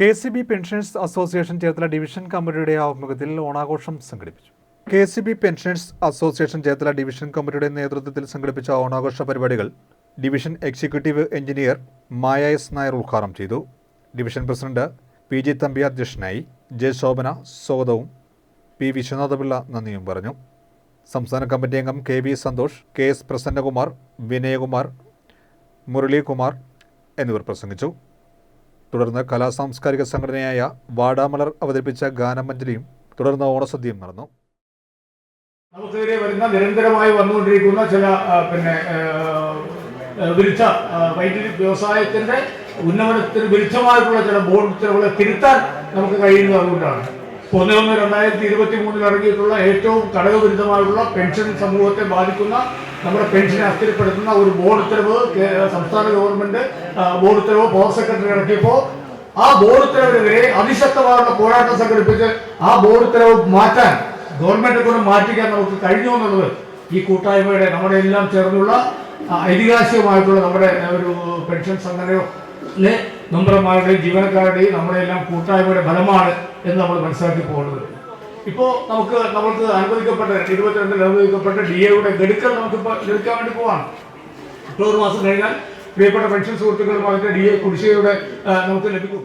K C B pensioners association Cherthala division കമ്മിറ്റിയുടെ ആഭിമുഖ്യത്തിൽ ഓണാഘോഷം സംഘടിപ്പിച്ചു. K C B pensioners association Cherthala division കമ്മിറ്റിയുടെ നേതൃത്വത്തിൽ സംഘടിപ്പിച്ച ഓണാഘോഷ പരിപാടികൾ division executive engineer Maya S Nair ഉദ്ഘാടനം ചെയ്തു. Division president P G Thampi അധ്യക്ഷനായി ജെ ശോഭന സ്വാഗതവും പി വിശ്വനാഥപിള്ള നന്ദിയും പറഞ്ഞു. സംസ്ഥാന കമ്മിറ്റി അംഗം K V Santhosh K S Prasannakumar Vinayakumar Muralikumar എന്നിവർ പ്രസംഗിച്ചു. തുടർന്ന് കലാ സാംസ്കാരിക സംഘടനയായ വാടാമലർ അവതരിപ്പിച്ച ഗാനമഞ്ജലിയും തുടർന്ന് ഓണസദ്യയും നടന്നു. നമുക്കെതിരെ വരുന്ന നിരന്തരമായി വന്നുകൊണ്ടിരിക്കുന്ന ചില പിന്നെ വിരുദ്ധ വൈദ്യുതി വ്യവസായത്തിന്റെ ഉന്നമനത്തിന് വിരുദ്ധമായിട്ടുള്ള ചില ബോർഡ് ചിലവുകളെ തിരുത്താൻ നമുക്ക് കഴിയുന്നത് അതുകൊണ്ടാണ്. ഒന്ന് രണ്ടായിരത്തി ഇരുപത്തി മൂന്നിൽ ഇറങ്ങിയിട്ടുള്ള ഏറ്റവും ഘടകവിരുദ്ധമായിട്ടുള്ള പെൻഷൻ സമൂഹത്തെ ബാധിക്കുന്ന നമ്മുടെ പെൻഷനെ അസ്ഥിരപ്പെടുത്തുന്ന ഒരു ബോർഡ് ഉത്തരവ് സംസ്ഥാന ഗവൺമെന്റ് ബോർഡ് ഉത്തരവ് പവർ സെക്രട്ടറി ഇറക്കിയപ്പോൾ ആ ബോർഡ് ഉത്തരവിനെതിരെ അതിശക്തമായുള്ള പോരാട്ടം സംഘടിപ്പിച്ച് ആ ബോർഡ് ഉത്തരവ് മാറ്റാൻ ഗവൺമെന്റിനെ കൊണ്ട് മാറ്റിക്കാൻ നമുക്ക് കഴിഞ്ഞു എന്നുള്ളത് ഈ കൂട്ടായ്മയുടെ നമ്മുടെ എല്ലാം ചേർന്നുള്ള ഐതിഹാസികമായിട്ടുള്ള നമ്മുടെ ഒരു പെൻഷൻ സംഘടനയോ മെമ്പർമാരുടെയും ജീവനക്കാരുടെയും നമ്മുടെ എല്ലാം കൂട്ടായ്മയുടെ ഫലമാണ് എന്ന് നമ്മൾ മനസ്സിലാക്കി പോകുന്നത് ഇപ്പോൾ നമുക്ക് നമ്മൾക്ക് അനുവദിക്കപ്പെട്ട ഇരുപത്തിരണ്ടിൽ അനുവദിക്കപ്പെട്ട ഡി എയുടെ ഗഡുക്കൾ നമുക്ക് എടുക്കാൻ വേണ്ടി പോവാണ്. ഒക്ടോബർ മാസം കഴിഞ്ഞാൽ പ്രിയപ്പെട്ട പെൻഷൻ സുഹൃത്തുക്കളുമായിട്ട് ഡി എ കുടിശ്ശികയുടെ നമുക്ക് ലഭിക്കും.